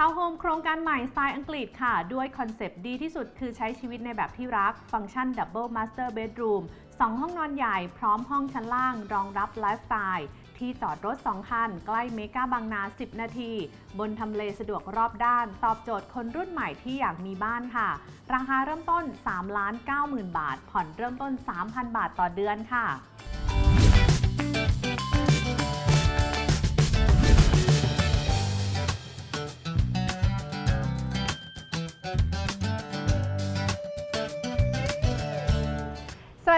ทาวน์โฮมโครงการใหม่สไตล์อังกฤษค่ะ ด้วยคอนเซปต์ดีที่สุดคือใช้ชีวิตในแบบที่รัก ฟังก์ชันดับเบิลมาสเตอร์เบดรูม2ห้องนอนใหญ่พร้อมห้องชั้นล่าง รองรับไลฟ์สไตล์ที่จอดรถ 2 คัน ใกล้เมกาบางนา 10 นาที บนทำเลสะดวกรอบด้าน ตอบโจทย์คนรุ่นใหม่ที่อยากมีบ้านค่ะ ราคาเริ่มต้น3ล้าน9 0,000 บาท ผ่อนเริ่มต้น 3,000 บาทต่อเดือนค่ะ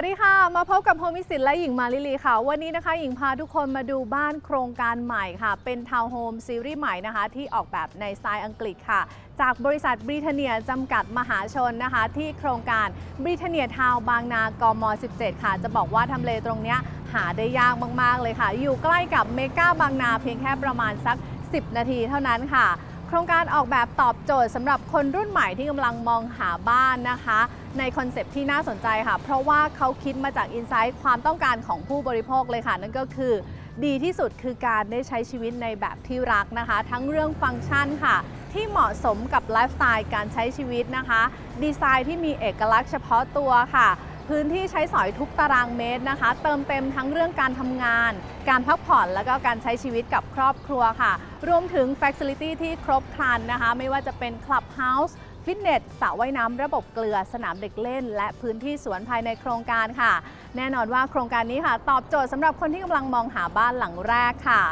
วัสดีค่ะ มาพบกับโฮมิสินและหญิงมาลิลีค่ะ วันนี้นะคะหญิงพาทุกคนมาดูบ้านโครงการใหม่ค่ะ เป็นทาวน์โฮมซีรีส์ใหม่นะคะ ที่ออกแบบในสไตล์อังกฤษค่ะ จากบริษัทบริเทเนียจำกัดมหาชนนะคะ ที่โครงการบริเทเนียทาวน์บางนากม 17 ค่ะ จะบอกว่าทำเลตรงเนี้ยหาได้ยากมาก ๆ เลยค่ะ อยู่ใกล้กับเมกาบางนาเพียงแค่ประมาณสัก 10 นาทีเท่านั้นค่ะ โครงการออกแบบตอบโจทย์สำหรับคนรุ่นใหม่ที่กำลังมองหาบ้านนะคะ ในคอนเซปที่น่าสนใจค่ะ เพราะว่าเขาคิดมาจากอินไซต์ความต้องการของผู้บริโภคเลยค่ะ นั่นก็คือ ดีที่สุดคือการได้ใช้ชีวิตในแบบที่รักนะคะ ทั้งเรื่องฟังก์ชันค่ะ ที่เหมาะสมกับไลฟ์สไตล์การใช้ชีวิตนะคะ ดีไซน์ที่มีเอกลักษณ์เฉพาะตัวค่ะ พื้นที่ใช้สอยทุกตารางเมตรนะคะ เติมเต็มทั้งเรื่องการทำงาน การพักผ่อนแล้วก็การใช้ชีวิตกับครอบครัวค่ะ รวมถึง Facility ที่ครบครันนะคะ ไม่ว่าจะเป็น Clubhouse ฟิตเนสสระว่ายน้ำระบบเกลือสนามเด็กเล่น และพื้นที่สวนภายในโครงการค่ะ แน่นอนว่าโครงการนี้ค่ะ ตอบโจทย์สำหรับคนที่กำลังมองหาบ้านหลังแรกค่ะ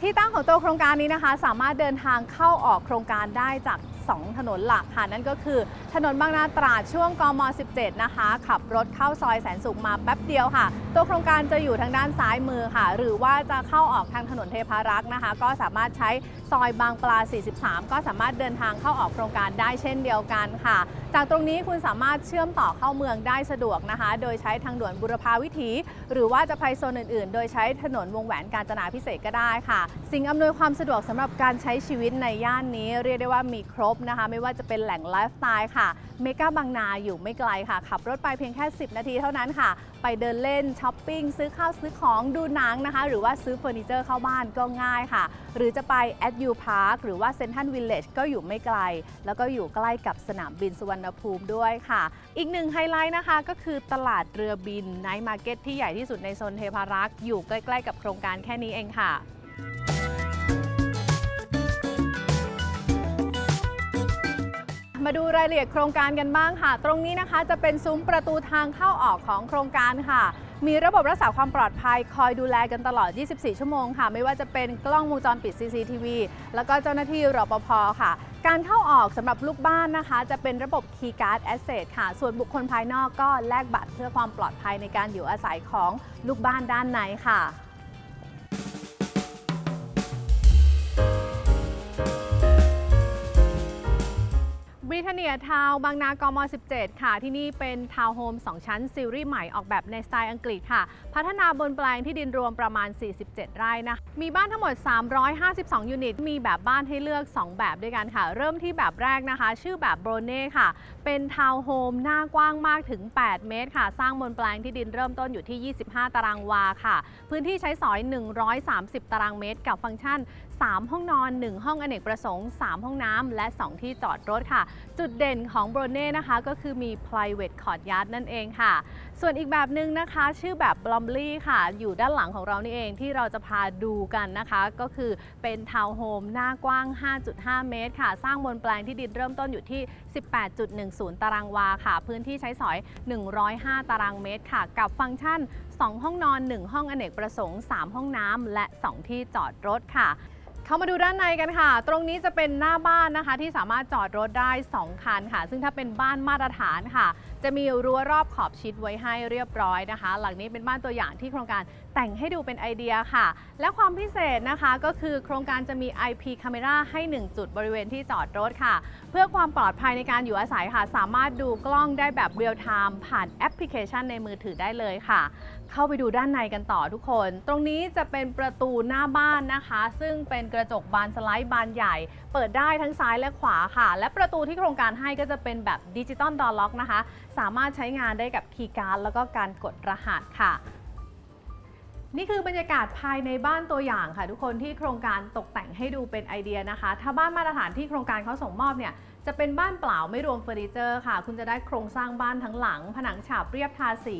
ที่ตั้งของตัวโครงการนี้นะคะ สามารถเดินทางเข้าออกโครงการได้จาก 2 ถนนหลักค่ะ นั่นก็คือถนนบางนาตราดช่วงกม 17 นะคะ ขับรถเข้าซอยแสนสุขมาแป๊บเดียวค่ะ ตัวโครงการจะอยู่ทางด้านซ้ายมือค่ะ หรือว่าจะเข้าออกทางถนนเทพารักษ์นะคะ ก็สามารถใช้ซอยบางปลา 43 ก็สามารถเดินทางเข้าออกโครงการได้เช่นเดียวกันค่ะ จากตรงนี้คุณสามารถเชื่อมต่อเข้าเมืองได้สะดวกนะคะ โดยใช้ทางด่วนบุรพาวิถี หรือว่าจะไปโซนอื่นๆ โดยใช้ถนนวงแหวนกาญจนาพิเศษกก็ได้ค่ะ สิ่งอำนวยความสะดวกสำหรับการใช้ชีวิตในย่านนี้เรียกได้ว่ามีครบนะคะ ไม่ว่าจะเป็นแหล่งไลฟ์สไตล์ค่ะ เมกาบางนาอยู่ไม่ไกลค่ะ ขับรถไปเพียงแค่ 10 นาทีเท่านั้นค่ะ ไปเดินเล่นช้อปปิ้งซื้อข้าวซื้อของดูหนังนะคะ หรือว่าซื้อเฟอร์นิเจอร์เข้าบ้านก็ง่ายค่ะ หรือจะไป at u Park หรือว่า Central Village ก็อยู่ไม่ไกล แล้วก็อยู่ใกล้กับสนามบินสุวรรณภูมิด้วยค่ะ อีกหนึ่งไฮไลท์นะคะก็คือตลาดเรือบินไนท์มาร์เก็ตที่ใหญ่ที่สุดในโซนเทพารักษ์อยู่ใกล้ ๆ กับโครงการแค่นี้เองค่ะ มาดูรายละเอียดโครงการกันบ้างค่ะ ตรงนี้นะคะจะเป็นซุ้มประตูทางเข้าออกของโครงการค่ะ มีระบบรักษาความปลอดภัยคอยดูแลกันตลอด 24 ชั่วโมงค่ะ ไม่ว่าจะเป็นกล้องวงจรปิด CCTV แล้วก็เจ้าหน้าที่รปภค่ะ การเข้าออกสำหรับลูกบ้านนะคะ จะเป็นระบบ Keycard Access ค่ะ ส่วนบุคคลภายนอกก็แลกบัตรเพื่อความปลอดภัยในการอยู่อาศัยของลูกบ้านด้านในค่ะ บริเทเนียทาวบางนากม 17 ค่ะ ที่นี่เป็นทาวน์โฮม 2 ชั้นซีรีส์ใหม่ออกแบบในสไตล์อังกฤษค่ะ พัฒนาบนแปลงที่ดินรวมประมาณ 47 ไร่นะ มีบ้านทั้งหมด 352 ยูนิต มีแบบบ้านให้เลือก 2 แบบด้วยกันค่ะ เริ่มที่แบบแรกนะคะ ชื่อแบบโบรเน่ค่ะ เป็นทาวน์โฮมหน้ากว้างมากถึง 8 เมตรค่ะ สร้างบนแปลงที่ดินเริ่มต้นอยู่ที่ 25 ตารางวาค่ะ พื้นที่ใช้สอย 130 ตารางเมตร กับฟังก์ชัน 3 ห้องนอน 1 ห้องอเนกประสงค์ 3 ห้องน้ำและ 2 ที่จอดรถค่ะ จุดเด่นของโบรเน่นะคะก็คือมี private courtyard นั่นเองค่ะ ส่วนอีกแบบหนึ่งนะคะ ชื่อแบบบลอมลี่ค่ะ อยู่ด้านหลังของเรานี่เองที่เราจะพาดูกันนะคะ ก็คือเป็นทาวน์โฮมหน้ากว้าง 5.5 เมตร ค่ะ สร้างบนแปลงที่ดินเริ่มต้นอยู่ที่ 18.10 ตารางวาค่ะ พื้นที่ใช้สอย 105 ตารางเมตรค่ะ กับฟังก์ชัน 2 ห้องนอน 1 ห้องอเนกประสงค์ 3 ห้องน้ำและ 2 ที่จอดรถค่ะ เข้ามาดูด้านในกันค่ะ ตรงนี้จะเป็นหน้าบ้านนะคะที่สามารถจอดรถได้ 2 คันค่ะ ซึ่งถ้าเป็นบ้านมาตรฐานค่ะ จะมีรั้วรอบขอบชิดไว้ให้เรียบร้อยนะคะ หลังนี้เป็นบ้านตัวอย่างที่โครงการแต่งให้ดูเป็นไอเดียค่ะ และความพิเศษนะคะก็คือโครงการจะมี IP Camera ให้ 1 จุดบริเวณที่จอดรถค่ะ เพื่อความปลอดภัยในการอยู่อาศัยค่ะ สามารถดูกล้องได้แบบเรียลไทม์ผ่านแอปพลิเคชันในมือถือได้เลยค่ะ เข้าไปดูด้านในกันต่อทุกคน ตรงนี้จะเป็นประตูหน้าบ้านนะคะ ซึ่งเป็นกระจกบานสไลด์บานใหญ่ เปิดได้ทั้งซ้ายและขวาค่ะ และประตูที่โครงการให้ก็จะเป็นแบบดิจิตอลดอล็อกนะคะ สามารถใช้งานได้กับคีย์การ์ดแล้วก็การกดรหัสค่ะ นี่คือบรรยากาศภายในบ้านตัวอย่างค่ะ ทุกคนที่โครงการตกแต่งให้ดูเป็นไอเดียนะคะ ถ้าบ้านมาตรฐานที่โครงการเขาส่งมอบเนี่ย จะเป็นบ้านเปล่าไม่รวมเฟอร์นิเจอร์ค่ะ คุณจะได้โครงสร้างบ้านทั้งหลัง ผนังฉาบเรียบทาสี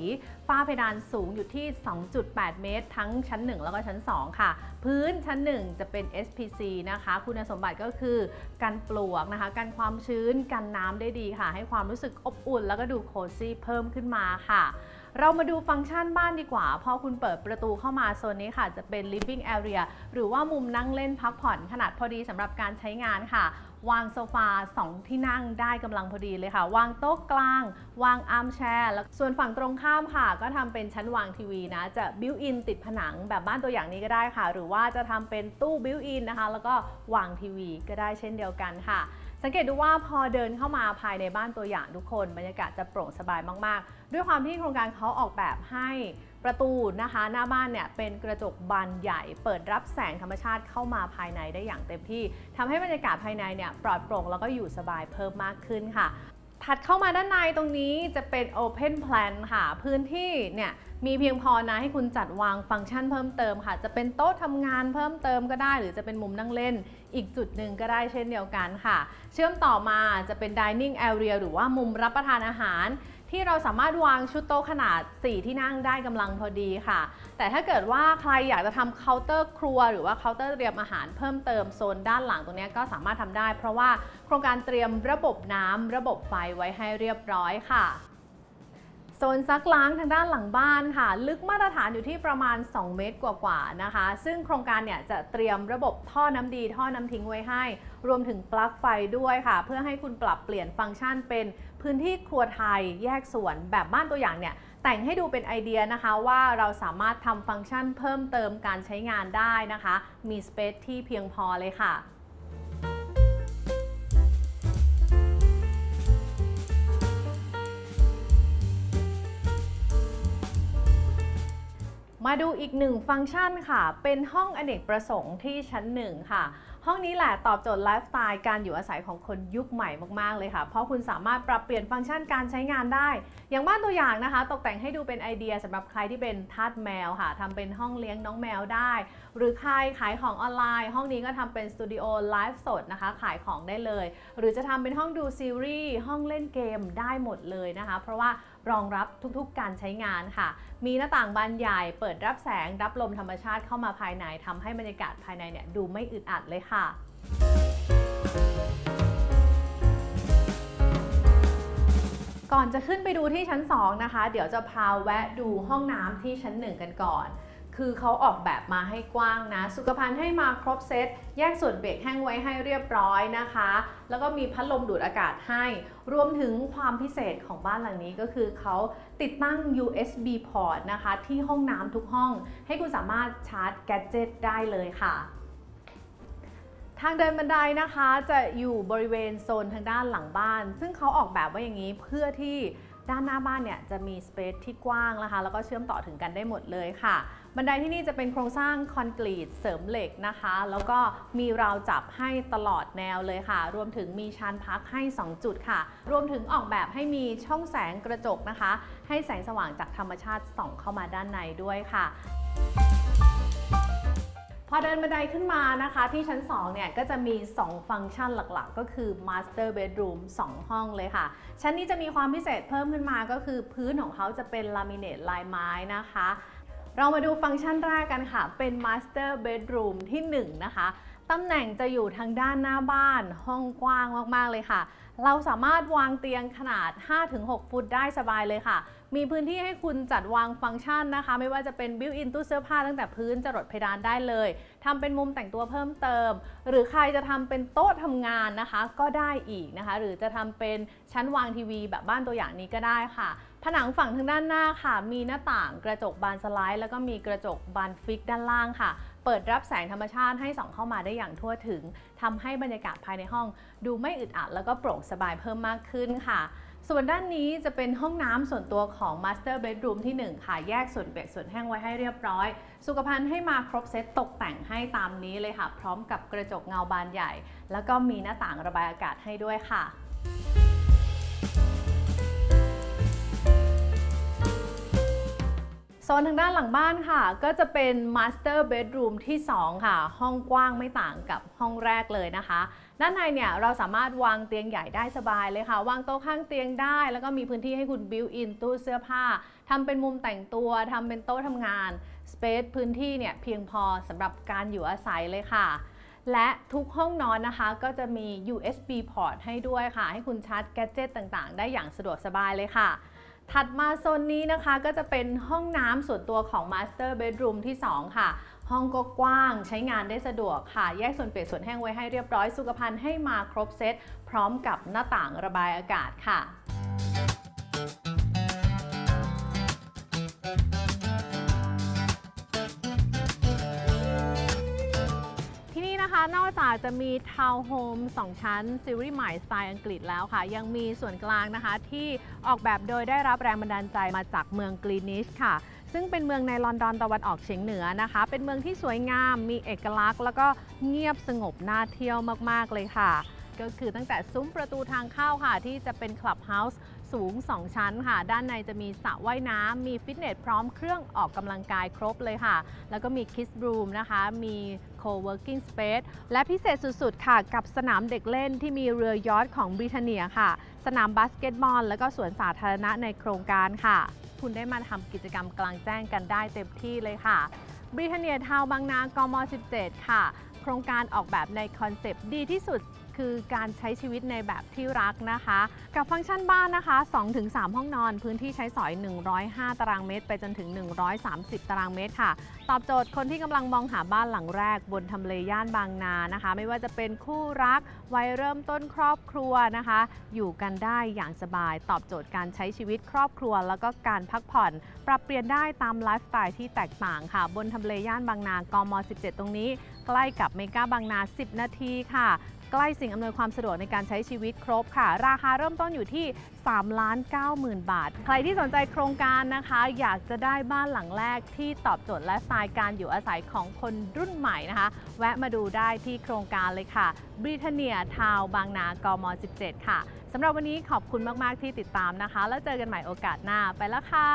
ฝ้าเพดานสูงอยู่ที่ 2.8 เมตร ทั้งชั้น 1 แล้วก็ชั้น 2 ค่ะ พื้นชั้น 1 จะเป็น SPC นะคะ คุณสมบัติก็คือกันปลวกนะคะ กันความชื้น กันน้ำได้ดีค่ะ ให้ความรู้สึกอบอุ่น แล้วก็ดูโคซี่เพิ่มขึ้นมาค่ะเรามาดูฟังก์ชันบ้านดีกว่า พอคุณเปิดประตูเข้ามาโซนนี้ค่ะ จะเป็น living area หรือว่ามุมนั่งเล่นพักผ่อนขนาดพอดีสำหรับการใช้งานค่ะ วางโซฟา 2 ที่นั่งได้กำลังพอดีเลยค่ะ วางโต๊ะกลาง วางอาร์มแชร์แล้วส่วนฝั่งตรงข้ามค่ะ ก็ทำเป็นชั้นวางทีวีนะ จะบิวอินติดผนังแบบบ้านตัวอย่างนี้ก็ได้ค่ะ หรือว่าจะทำเป็นตู้บิวอินนะคะ แล้วก็วางทีวีก็ได้เช่นเดียวกันค่ะ สังเกตดูว่าพอเดินเข้ามาภายในบ้านตัวอย่างทุกคน บรรยากาศจะโปร่งสบายมาก ๆ ด้วยความที่โครงการเขาออกแบบให้ ประตูนะคะหน้าบ้านเนี่ยเป็นกระจกบานใหญ่ เปิดรับแสงธรรมชาติเข้ามาภายในได้อย่างเต็มที่ทำให้บรรยากาศภายในเนี่ยปลอดโปร่งแล้วก็อยู่สบายเพิ่มมากขึ้นค่ะ ถัดเข้ามาด้านในตรงนี้จะเป็น Open Plan ค่ะ พื้นที่เนี่ยมีเพียงพอนะให้คุณจัดวางฟังก์ชันเพิ่มเติมค่ะ จะเป็นโต๊ะทำงานเพิ่มเติมก็ได้ หรือจะเป็นมุมนั่งเล่น อีกจุดหนึ่งก็ได้เช่นเดียวกันค่ะ เชื่อมต่อมาจะเป็น Dining Area หรือว่ามุมรับประทานอาหาร ที่เราสามารถวางชุดโต๊ะขนาด 4 ที่นั่งได้กำลังพอดีค่ะ แต่ถ้าเกิดว่าใครอยากจะทำเคาน์เตอร์ครัว หรือว่าเคาน์เตอร์เตรียมอาหารเพิ่มเติมโซนด้านหลังตรงนี้ก็สามารถทำได้ เพราะว่าโครงการเตรียมระบบน้ำระบบไฟไว้ให้เรียบร้อยค่ะ โซนซักล้างทางด้านหลังบ้านค่ะ ลึกมาตรฐานอยู่ที่ประมาณ 2 เมตรกว่าๆนะคะ ซึ่งโครงการเนี่ยจะเตรียมระบบท่อน้ำดีท่อน้ำทิ้งไว้ให้ รวมถึงปลั๊กไฟด้วยค่ะ เพื่อให้คุณปรับเปลี่ยนฟังก์ชันเป็นพื้นที่ครัวไทยแยกส่วนแบบบ้านตัวอย่างเนี่ยแต่งให้ดูเป็นไอเดียนะคะว่าเราสามารถทำฟังก์ชันเพิ่มเติมการใช้งานได้นะคะ มีสเปซที่เพียงพอเลยค่ะ มาดูอีกหนึ่งฟังก์ชันค่ะ เป็นห้องอเนกประสงค์ที่ชั้นหนึ่งค่ะ ห้องนี้แหละตอบโจทย์ไลฟ์สไตล์การอยู่อาศัยของคนยุคใหม่มากๆเลยค่ะ เพราะคุณสามารถปรับเปลี่ยนฟังก์ชันการใช้งานได้ อย่างบ้านตัวอย่างนะคะ ตกแต่งให้ดูเป็นไอเดียสำหรับใครที่เป็นทาสแมวค่ะทำเป็นห้องเลี้ยงน้องแมวได้ หรือใครขายของออนไลน์ ห้องนี้ก็ทำเป็นสตูดิโอไลฟ์สดนะคะ ขายของได้เลย หรือจะทำเป็นห้องดูซีรีส์ห้องเล่นเกมได้หมดเลยนะคะ เพราะว่ารองรับทุกๆ การใช้งานค่ะ มีหน้าต่างบานใหญ่เปิดรับแสงรับลมธรรมชาติเข้ามาภายในทำให้บรรยากาศภายในเนี่ยดูไม่อึดอัดเลยค่ะ ก่อนจะขึ้นไปดูที่ชั้น 2 นะคะ เดี๋ยวจะพาแวะดูห้องน้ำที่ชั้น 1 กันก่อน คือเขาออกแบบมาให้กว้างนะ สุขภัณฑ์ให้มาครบเซต แยกส่วนเบรกแห้งไว้ให้เรียบร้อยนะคะ แล้วก็มีพัดลมดูดอากาศให้ รวมถึงความพิเศษของบ้านหลังนี้ก็คือเขาติดตั้ง USB port นะคะ ที่ห้องน้ำทุกห้อง ให้คุณสามารถชาร์จแกดเจิตได้เลยค่ะ ทางเดินบันไดนะคะจะอยู่บริเวณโซนทางด้านหลังบ้าน ซึ่งเขาออกแบบไว้อย่างนี้เพื่อที่ด้านหน้าบ้านเนี่ยจะมีสเปซที่กว้างนะคะ แล้วก็เชื่อมต่อถึงกันได้หมดเลยค่ะ บันไดที่นี่จะเป็นโครงสร้างคอนกรีตเสริมเหล็กนะคะ แล้วก็มีราวจับให้ตลอดแนวเลยค่ะ รวมถึงมีชานพักให้ 2 จุดค่ะ รวมถึงออกแบบให้มีช่องแสงกระจกนะคะ ให้แสงสว่างจากธรรมชาติส่องเข้ามาด้านในด้วยค่ะ พอเดินบันไดขึ้นมานะคะที่ชั้น 2 เนี่ย ก็จะมี 2 ฟังก์ชันหลักๆ ก็คือ Master Bedroom 2 ห้องเลยค่ะ ชั้นนี้จะมีความพิเศษเพิ่มขึ้นมาก็คือพื้นของเขาจะเป็นลามิเนตลายไม้นะคะ เรามาดูฟังก์ชันแรกกันค่ะ เป็น Master Bedroom ที่ 1 นะคะ ตำแหน่งจะอยู่ทางด้านหน้าบ้านห้องกว้างมากๆเลยค่ะ เราสามารถวางเตียงขนาด 5-6 ฟุตได้สบายเลยค่ะ มีพื้นที่ให้คุณจัดวางฟังก์ชันนะคะ ไม่ว่าจะเป็นบิวอินตู้เสื้อผ้าตั้งแต่พื้นจรดเพดานได้เลยทำเป็นมุมแต่งตัวเพิ่มเติม หรือใครจะทำเป็นโต๊ะทำงานนะคะ ก็ได้อีกนะคะ หรือจะทำเป็นชั้นวางทีวีแบบบ้านตัวอย่างนี้ก็ได้ค่ะ ผนังฝั่งทางด้านหน้าค่ะ มีหน้าต่างกระจกบานสไลด์ แล้วก็มีกระจกบานฟิกด้านล่างค่ะ เปิดรับแสงธรรมชาติให้ส่องเข้ามาได้อย่างทั่วถึงทำให้บรรยากาศภายในห้อง ดูไม่อึดอัดแล้วก็โปร่งสบายเพิ่มมากขึ้นค่ะ ส่วนด้านนี้จะเป็นห้องน้ำส่วนตัวของ Master Bedroom ที่ 1 ค่ะ แยกส่วนเปียกส่วนแห้งไว้ให้เรียบร้อย สุขภัณฑ์ให้มาครบเซตตกแต่งให้ตามนี้เลยค่ะ พร้อมกับกระจกเงาบานใหญ่ แล้วก็มีหน้าต่างระบายอากาศให้ด้วยค่ะ ซซนทางด้านหลังบ้านค่ะ ก็จะเป็น Master Bedroom ที่ 2 ค่ะ ห้องกว้างไม่ต่างกับห้องแรกเลยนะคะ ด้านในเนี่ยเราสามารถวางเตียงใหญ่ได้สบายเลยค่ะ วางโต๊ะข้างเตียงได้ แล้วก็มีพื้นที่ให้คุณ built in ตู้เสื้อผ้าทำเป็นมุมแต่งตัวทำเป็นโต๊ะทำงาน Space พื้นที่เนี่ยเพียงพอสำหรับการอยู่อาศัยเลยค่ะและทุกห้องนอนนะคะก็จะมี USB port ให้ด้วยค่ะ ให้คุณชาร์จแกดเจิตต่างๆ ได้อย่างสะดวกสบายเลยค่ะ ถัดมาโซนนี้นะคะก็จะเป็นห้องน้ำส่วนตัวของ Master Bedroom ที่ 2 ค่ะ ห้องก็กว้างใช้งานได้สะดวกค่ะ แยกส่วนเปียกส่วนแห้งไว้ให้เรียบร้อย สุขภัณฑ์ให้มาครบเซตพร้อมกับหน้าต่างระบายอากาศค่ะ นี่นะคะนอกจากจะมีทาวน์โฮม2 ชั้น ซีรีส์ใหม่สไตล์อังกฤษแล้วค่ะ ยังมีส่วนกลางนะคะ ที่ออกแบบโดยได้รับแรงบันดาลใจมาจากเมืองกรีนิชค่ะ ซึ่งเป็นเมืองในลอนดอนตะวันออกเฉียงเหนือนะคะ เป็นเมืองที่สวยงาม มีเอกลักษณ์ แล้วก็เงียบสงบน่าเที่ยวมาก ๆ เลยค่ะ ก็คือตั้งแต่ซุ้มประตูทางเข้าค่ะ ที่จะเป็นคลับเฮาส์ สูง 2 ชั้นค่ะ ด้านในจะมีสระว่ายน้ำมีฟิตเนสพร้อมเครื่องออกกำลังกายครบเลยค่ะ แล้วก็มีคิส r ูมนะคะ มี co-working space และพิเศษสุดๆ ค่ะ กับสนามเด็กเล่นที่มีเรือยอทของบริเทเนียค่ะ สนามบาสเกตบอล แล้วก็สวนสาธารณะในโครงการค่ะ คุณได้มาทำกิจกรรมกลางแจ้งกันได้เต็มที่เลยค่ะบริเทเนียทาวบางนากม 17 ค่ะ โครงการออกแบบในคอนเซปต์ดีที่สุด คือการใช้ชีวิตในแบบที่รักนะคะ กับฟังก์ชันบ้านนะคะ 2-3 ห้องนอน พื้นที่ใช้สอย 105 ตารางเมตร ไปจนถึง 130 ตารางเมตรค่ะ ตอบโจทย์คนที่กำลังมองหาบ้านหลังแรก บนทำเลย่านบางนานะคะ ไม่ว่าจะเป็นคู่รักวัยเริ่มต้นครอบครัวนะคะ อยู่กันได้อย่างสบาย ตอบโจทย์การใช้ชีวิตครอบครัว แล้วก็การพักผ่อน ปรับเปลี่ยนได้ตามไลฟ์สไตล์ที่แตกต่างค่ะ บนทำเลย่านบางนากม 17 ตรงนี้ ใกล้กับเมกาบางนา 10 นาทีค่ะ ใกล้สิ่งอำนวยความสะดวกในการใช้ชีวิตครบค่ะ ราคาเริ่มต้นอยู่ที่3ล้าน9หมื่นบาท ใครที่สนใจโครงการนะคะ อยากจะได้บ้านหลังแรกที่ตอบโจทย์และสไตล์การอยู่อาศัยของคนรุ่นใหม่นะคะ แวะมาดูได้ที่โครงการเลยค่ะ Britannia Town บางนากม 17 ค่ะสำหรับวันนี้ขอบคุณมาก ๆ ที่ติดตามนะคะ แล้วเจอกันใหม่โอกาสหน้าไปแล้วค่ะ